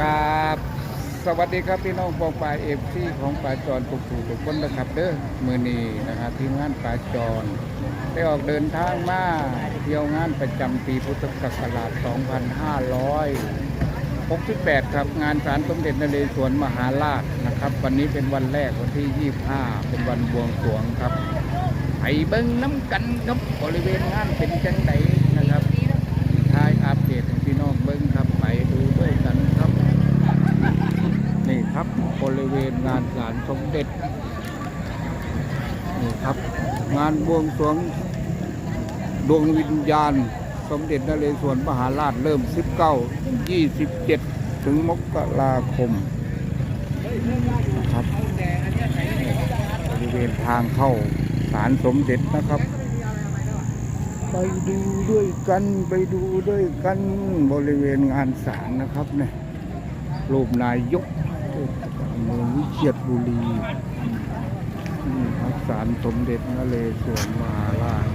กราบสวัสดีครับพี่น้องปองปลายเอฟซีของปลาจรทุกผู้ทุกคนนะครับเด้อมือนี้นะครับทีมงานปลาจรได้ออกเดินทางมาเที่ยวงานประจำปีพุทธศักราช 2568 ครับงานศาลสมเด็จนเรศวรมหาราชนะครับ วันนี้เป็นวันแรกวันที่ 25 เป็นวันบวงสรวงครับไปเบิ้งน้ำกันครับบริเวณงานเป็นจังไดนะครับท้ายอัปเดตให้พี่น้องเบิ้งครับไปดูด้วยกันครับ นี่ครับบริเวณงานศาลสมเด็จนี่ครับ งานบวงสรวงดวงวิญญาณ สมเด็จนเรศวรมหาราชเริ่ม 19 27 ถึงมกราคมนะครับบริเวณทางเข้าศาลสมเด็จนะครับ ไปดูด้วยกันไปดูด้วยกันบริเวณงานศาลนะครับเนี่ยรูปนายกเมืองวิเชียรบุรี นี่ครับศาลสมเด็จนเรศวรมหาราช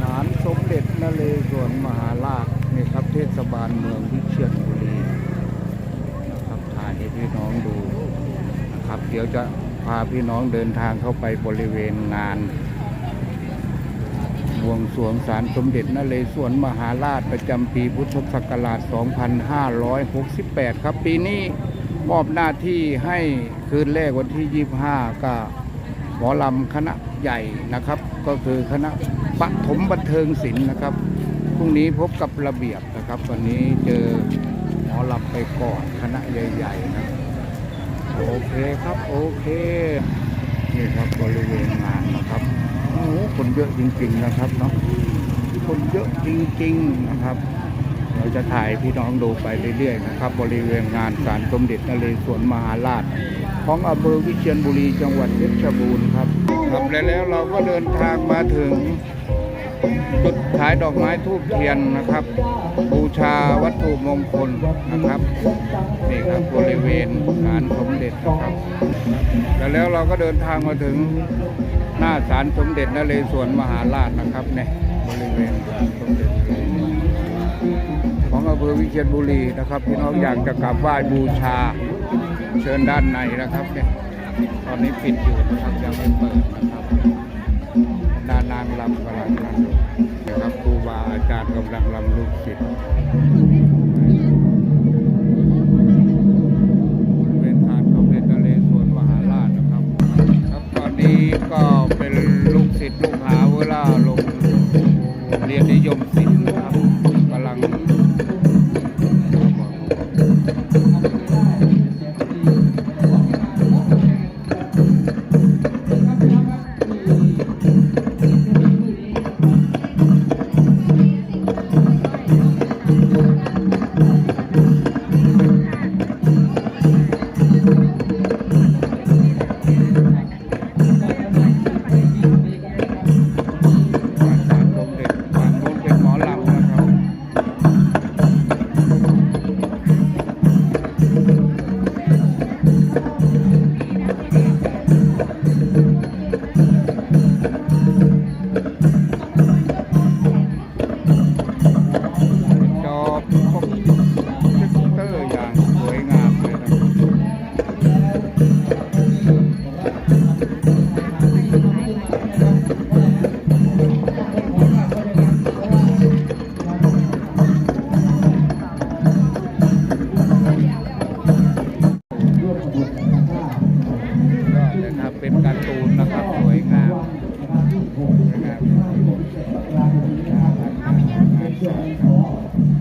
ศาลสมเด็จนเรศวรมหาราชนี่ครับเทศบาลเมืองวิเชียรบุรีนะครับถ่ายให้พี่น้องดูนะครับ เดี๋ยวจะพาพี่น้องเดินทางเข้าไปบริเวณงานบวงสรวงศาลสมเด็จนเรศวรมหาราชประจำปีพุทธศักราช 2568 ครับปีนี้ มอบหน้าที่ให้คืนแรกวันที่ 25 ก็หมอลำคณะใหญ่นะครับ ก็คือคณะปฐมบันเทิงศิลป์นะครับพรุ่งนี้พบกับระเบียบนะครับ วันนี้เจอหมอลำไปก่อนคณะใหญ่ๆนะโอเคครับโอเคนี่ครับบริเวณงานนะครับโอ้คนเยอะจริง ๆนะครับเนาะคนเยอะจริง ๆนะครับ เราจะถ่ายพี่น้องดูไปเรื่อยๆนะครับ บริเวณงานศาลสมเด็จนเรศวรมหาราช ของอำเภอวิเชียรบุรีจังหวัดเพชรบูรณ์ครับครับและแล้วเราก็เดินทางมาถึงจุดขายดอกไม้ทูบเทียนนะครับ บูชาวัตถุมงคลนะครับนี่ครับบริเวณศาลสมเด็จนะครับแล้วแล้วเราก็เดินทางมาถึงหน้าศาลสมเด็จนเรศวรมหาราชนะครับเนี่ยบริเวณศาลสมเด็จนเรศวร ของอำเภอวิเชียรบุรีนะครับพี่น้องอยากจะกราบไหว้บูชาเชิญด้านในนะครับเนี่ยตอนนี้ปิดอยู่นะครับยังไม่เปิดนะครับดานางลำกำลังลำนะครับครูบาอาจารย์กำลังลำลูกศิษย์ ศ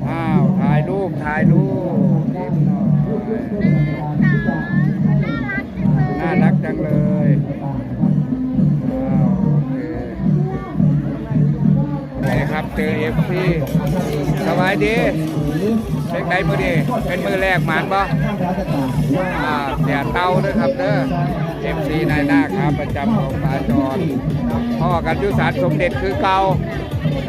อ้าวถ่ายรูปถ่ายรูปนิดหน่อยน่ารักจังเลยคนี่ครับเจอเอฟซีสบายดีเช็คได้มือดีเป็นมือแรกหมานบ่อ่าเสียเตาด้วยครับเด้อ อฟซีนายหน้าครับประจำของปาจรพ่อกันยุสารสมเด็จคือเก่า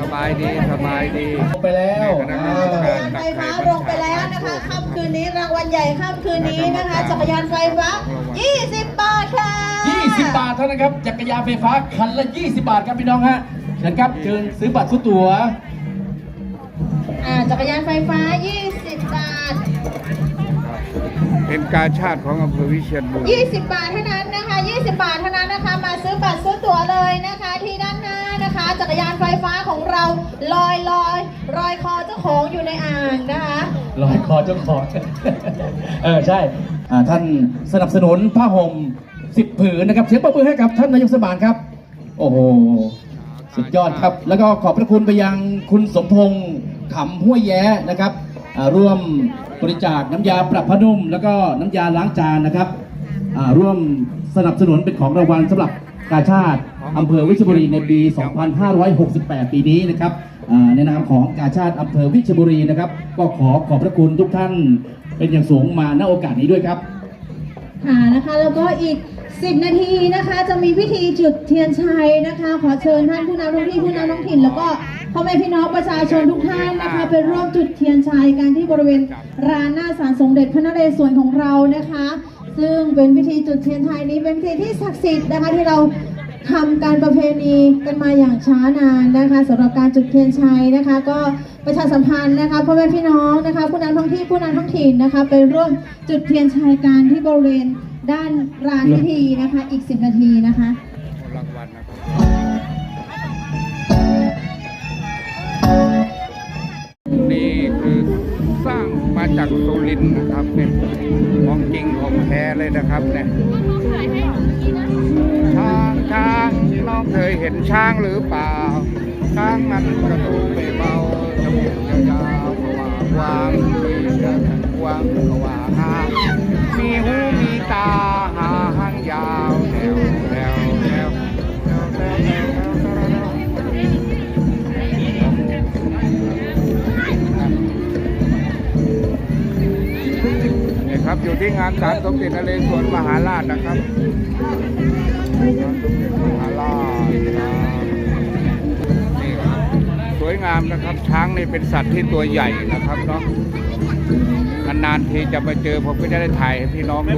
สบายดีสบายดีไปแล้วคณะกรรมการตัไฟกไข่ฟ้าบัญลงไปชาแล้วนะคะค่ำคืนนี้รางวัลใหญ่ค่ำคืนนี้นะคะจักรยานไฟฟ้า 20 บาทค่ะ 20 บาทเท่านั้นครับจักรยานไฟฟ้าคันละ 20 บาทครับพี่น้องฮะเชิญครับเชิญซื้อบัตรซื้อตั๋วอ่าจักรยานไฟฟ้า 20 บาท กาชาติของอำเภอวิเชียรบุรี20 บาทเท่านั้นนะคะ 20 บาทเท่านั้นนะคะ มาซื้อบัตรซื้อตั๋วเลยนะคะ ที่ด้านหน้านะคะ จักรยานไฟฟ้าของเราลอยลอยลอยคอเจ้าของอยู่ในอ่างนะคะ ลอยคอเจ้าของ เออใช่อ่าท่านสนับสนุนผ้าห่มสิบผืนนะครับ เสียงปรบมือให้กับท่านนายกเทศบาลครับ โอ้โห สุดยอดครับ แล้วก็ขอบพระคุณไปยังคุณสมพงษ์ขำห้วยแย้นะครับอ่า ร่วมบริจาคน้ำยาปรับผ้านุ่ม แล้วก็น้ำยาล้างจานนะครับร่วมสนับสนุนเป็นของรางวัลสำหรับกาชาติอำเภอวิชบุรีในปี 2568 ปีนี้นะครับในนามของกาชาติอำเภอวิชบุรีนะครับ ก็ขอขอบพระคุณทุกท่านเป็นอย่างสูงมาณโอกาสนี้ด้วยครับค่ะนะคะแล้วก็อีก 10 นาทีนะคะ จะมีพิธีจุดเทียนชัยนะคะ ขอเชิญท่านผู้นำท้องที่ผู้นำท้องถิ่นแล้วก็ พ่อแม่พี่น้องประชาชนทุกท่านนะคะไปร่วมจุดเทียนชัยกันที่บริเวณลานหน้าศาลสมเด็จพระนเรศวรของเรานะคะ ซึ่งเป็นพิธีจุดเทียนชัยนี้เป็นพิธีที่ศักดิ์สิทธิ์นะคะที่เราทำการประเพณีกันมาอย่างช้านานนะคะสำหรับการจุดเทียนชัยนะคะ ก็ประชาสัมพันธ์นะคะพ่อแม่พี่น้องนะคะ ผู้นำท้องที่ผู้นำท้องถิ่นนะคะไปร่วมจุดเทียนชัยกันที่บริเวณด้านลานพิธีนะคะ อีก 10 นาทีนะคะ นี่คือสร้างมาจากสุรินนะครับเนี่ยของจริงของแท้เลยนะครับเนี่ยช้างช้างน้องเคยเห็นช้างหรือเปล่าช้างมันกระตูไม่เบาจมูกยาวกว่างมีกระกวางกว่าหางมีหูมีตาหางยาว อยู่ที่งานศาลสมเด็จนเรศวรมหาราชนะครับศาลสมเด็จมหาราชนี่ครับสวยงามนะครับ ช้างนี่เป็นสัตว์ที่ตัวใหญ่นะครับเนาะนานๆทีจะมาเจอผมก็จะได้ถ่ายให้พี่น้องดู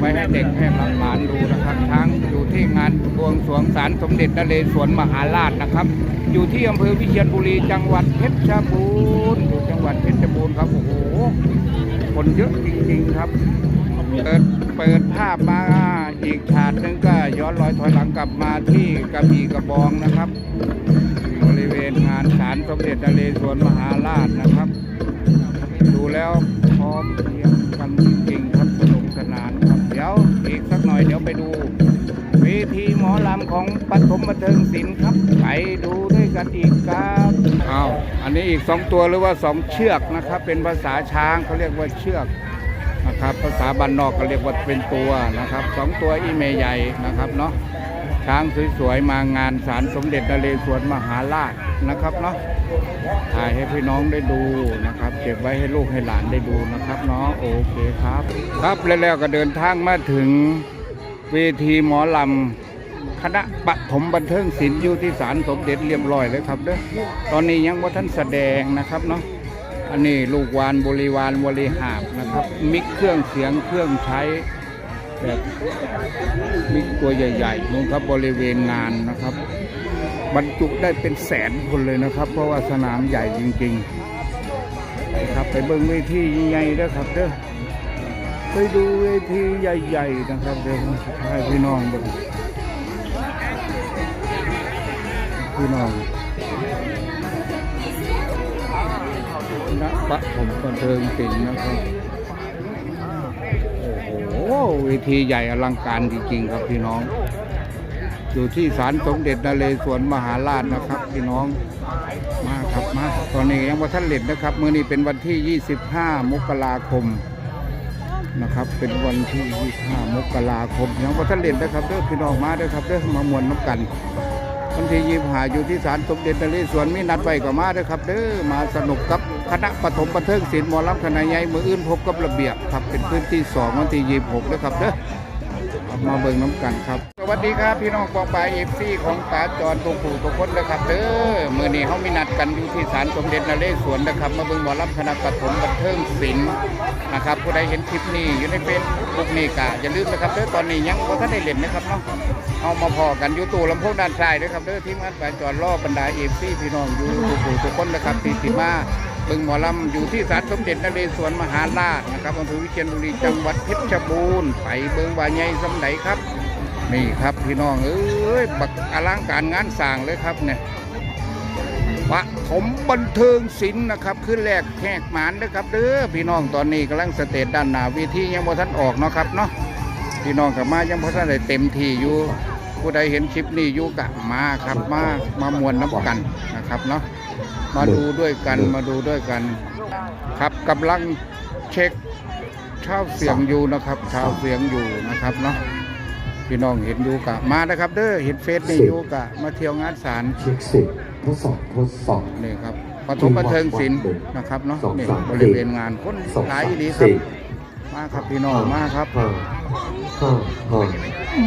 ไว้ให้เด็กให้หลานดูนะครับช้างอยู่ที่งานบวงสรวงศาลสมเด็จนเรศวรมหาราชนะครับ อยู่ที่อำเภอวิเชียรบุรีจังหวัดเพชรบูรณ์อยู่จังหวัดเพชรบูรณ์ครับโอ้โห คนเยอะจริงๆครับ เปิดเปิดภาพมาอีกฉากหนึงก็ย้อนรอยถอยหลังกลับมาที่กระบี่กระบองนะครับ บริเวณงานศาลสมเด็จนเรศวรมหาราชนะครับ ดูแล้วพร้อมเพรียงกันจริงๆครับสนุกสนานครับ เดี๋ยวอีกสักหน่อยเดี๋ยวไปดู ของปฐมบันเทิงศิลป์ครับ ไปดูด้วยกันอีกครับอ้าวอันนี้อีกสองตัวหรือว่าสองเชือกนะครับ เป็นภาษาช้างเขาเรียกว่าเชือกนะครับ ภาษาบ้านนอกก็เรียกว่าเป็นตัวนะครับสองตัวอีเมใหญ่นะครับเนาะช้างสวยๆมางานศาลสมเด็จนเรศวรมหาราชนะครับเนาะถ่ายให้พี่น้องได้ดูนะครับ เก็บไว้ให้ลูกให้หลานได้ดูนะครับเนาะโอเคครับ ครับแล้วก็เดินทางมาถึงเวทีหมอลำ คณะปฐมบันเทิงศิลป์อยู่ที่ศาลสมเด็จเรียบร้อยเลยครับเด้อตอนนี้ยังว่าท่านแสดงนะครับเนาะอันนี้ลูกวานบริวารบริหารนะครับ มิกเครื่องเสียงเครื่องใช้แบบมิกตัวใหญ่ๆนู่นครับบริเวณงานนะครับ บรรจุได้เป็นแสนคนเลยนะครับ เพราะว่าสนามใหญ่จริงๆนะครับไปเบิ่งเวทีใหญ่ๆเด้อครับเด้อไปดูเวทีใหญ่ ๆ นะครับเดี๋ยวผมจะให้พี่น้องเพี่น้องณปฐมบันเทิงศิลป์นะครับ โอ้โหเวทีใหญ่อลังการจริงๆครับพี่น้อง อยู่ที่ศาลสมเด็จนเรศวรมหาราชนะครับ พี่น้อง มาครับมาตอนนี้ยังว่าท่านเล็ดนะครับ มื้อนี้เป็นวันที่ 25 มกราคมนะครับ เป็นวันที่ 25 มกราคมยังว่าท่านเล็ดนะครับเด้อพี่น้องมาเด้อครับเด้อมามวนน้ำกัน วันที่ยี่หาอยู่ที่ศาลสมเด็จนเรศวรมีนัดไว้ก็มาเด้อครับเด้อมาสนุกกับคณะปฐมบันเทิงศิลป์หมอลำคณะใหญ่มืออื่นพบกับระเบียบครับเป็นพื้นที่สองวันที่ยี่หกเด้อครับเด้อมาเบิ่งน้ำกันครับ วัสดีครับพี่น้องกองปลายเอฟซีของป๋าจรตุกผู้ทุกคนนะครับเด้อมือนี้เขามีนัดกันอยู่ที่ศาลสมเด็จนเรศวรนะครับมาเบิ่งหมอลำคณะปฐมบันเทิงศิลป์นะครับผู้ใดเห็นคลิปนี้อยู่ในเฟซบุ๊กนี่ก็อย่าลืมนะครับเด้อตอนนี้ยังบ่ทันได้เล่นนะครับเนาะเอามาพอกันอยู่ตู้ลำโพงด้านซ้ายเด้อครับเด้อทีมงานป๋าจรรอบรรดาเอฟซีพี่น้องอยู่ทุกผู้ทุกคนนะครับที่สิมาบึงหมอลำอยู่ที่ศาลสมเด็จนเรศวรมหาราชนะครับอำเภอวิเชียรบุรีจังหวัดเพชรบูรณ์ไปเบิงว่าใหญ่สำไหนครับ นี่ครับพี่น้องเอ้ยบักอลังการงานสร้างเลยครับเนี่ยปฐมบันเทิงศิลป์นะครับขึ้นแรกแขกหมานนะครับเด้อพี่น้องตอนนี้กำลังสเตจด้านหน้าเวทียังบ่ทันออกเนาะครับเนาะพี่น้องกับมายังบ่ทันได้เต็มที่อยู่ผู้ใดเห็นคลิปนี้อยู่กะมาครับมามามวนน้ำกันนะครับเนาะมาดูด้วยกันมาดูด้วยกัน ครับกำลังเช็คเช่าเสียงอยู่นะครับเช่าเสียงอยู่นะครับเนาะ พี่น้องเห็นอยู่กะมานะครับ เด้อเห็นเฟซนี่อยู่กะมาเที่ยวงานศาลเช็คสิบทดสอบทดสอบนี่ครับปฐมบันเทิงศิลป์นะครับเนาะสองนี่สามบริเวณงานคนสองหลายสามดีครับสี่มาครับพี่น้องมาครับห้าห้าห้า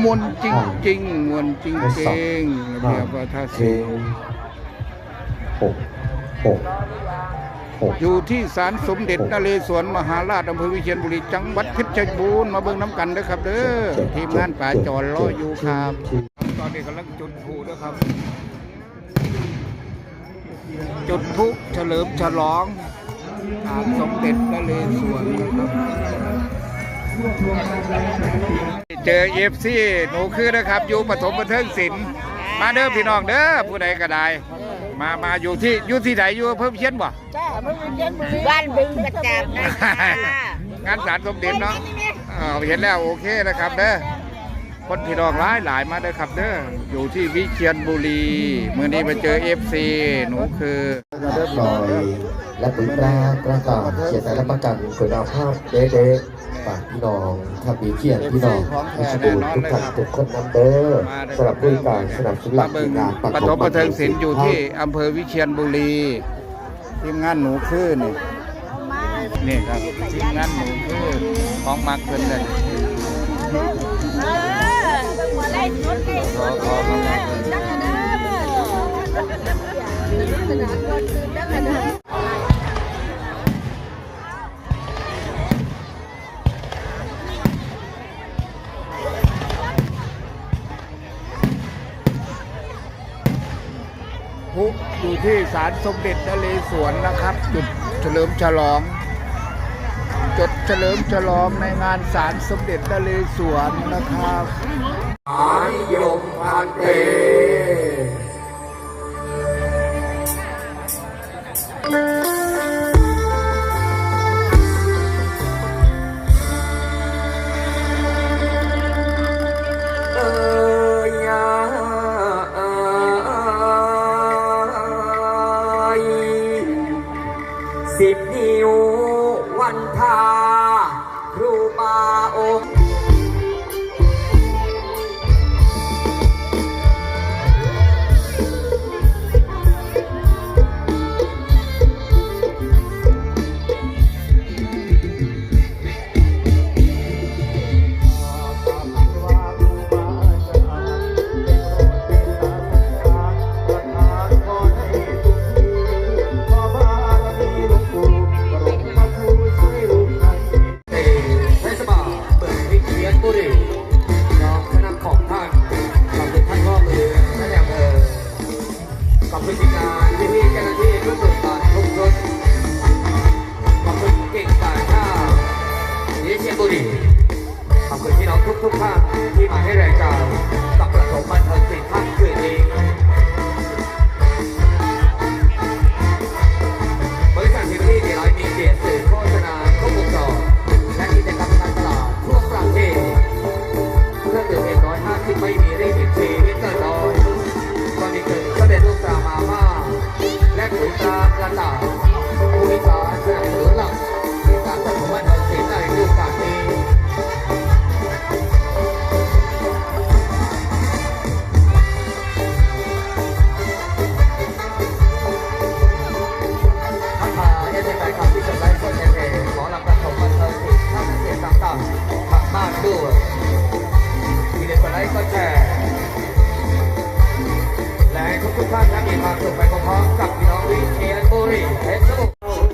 มวนจริงๆมวนจริงทดสอบๆระเบียบวัฒนเชศิลป์หกหกหก อยู่ที่ศาลสมเด็จนเรศวรมหาราชอำเภอวิเชียรบุรีจังหวัดเพชรบูรณ์มาเบิ่งน้ำกันเด้อครับ เด้อทีมงานป่าจอรออยู่ครับ ตอนนี้กำลังจุดพลุนะครับ จุดพลุเฉลิมฉลองศาลสมเด็จนเรศวรนะครับเจอเอฟซีหนูคือนะครับ อยู่ปฐมบันเทิงศิลป์มาเด้อพี่น้องเด้อผู้ใดก็ได้ มามาอยู่ที่อยู่ที่ไหนอยู่อำเพิ่มเชียนบ่บ้านบึงกระจับนะงานศาลสมเด็จเนาะอ่าเห็นแล้วโอเคนะครับเด้อ คนพี่น้องหลายหลายมาเด้อครับเด้ออยู่ที่วิเชียรบุรีเมื่อนี้ไปเจอเอฟซีหนูคือลอยและปุ๋ยปลากระต่ายเขียนและประกันคุณภาพเด๊ะๆฝากพี่น้องทับบีเขียนพี่น้องเพชรบูรณ์ทุกท่านทุกคนนำเด้อสำหรับบริการสนับสนุนหลัมากเบิ่งงานปฐมบันเทิงศิลป์อยู่ที่อำเภอวิเชียรบุรีทีมงานหนูคือนี่นี่ครับทีมงานหนูคือของมักเพิ่นเลย เออหัวไล่ชุดไก่ขอขอขอขอจักรเด้อสนามรถคือจักรเด้อพลุอยู่ที่ศาลสมเด็จนเรศวรนะครับ จุดเฉลิมฉลอง จุดเฉลิมฉลองในงานศาลสมเด็จนเรศวรนะครับ อายมพันเตสิบนิ้ว ทุกท่านที่มาให้รายการสับประสบการณ์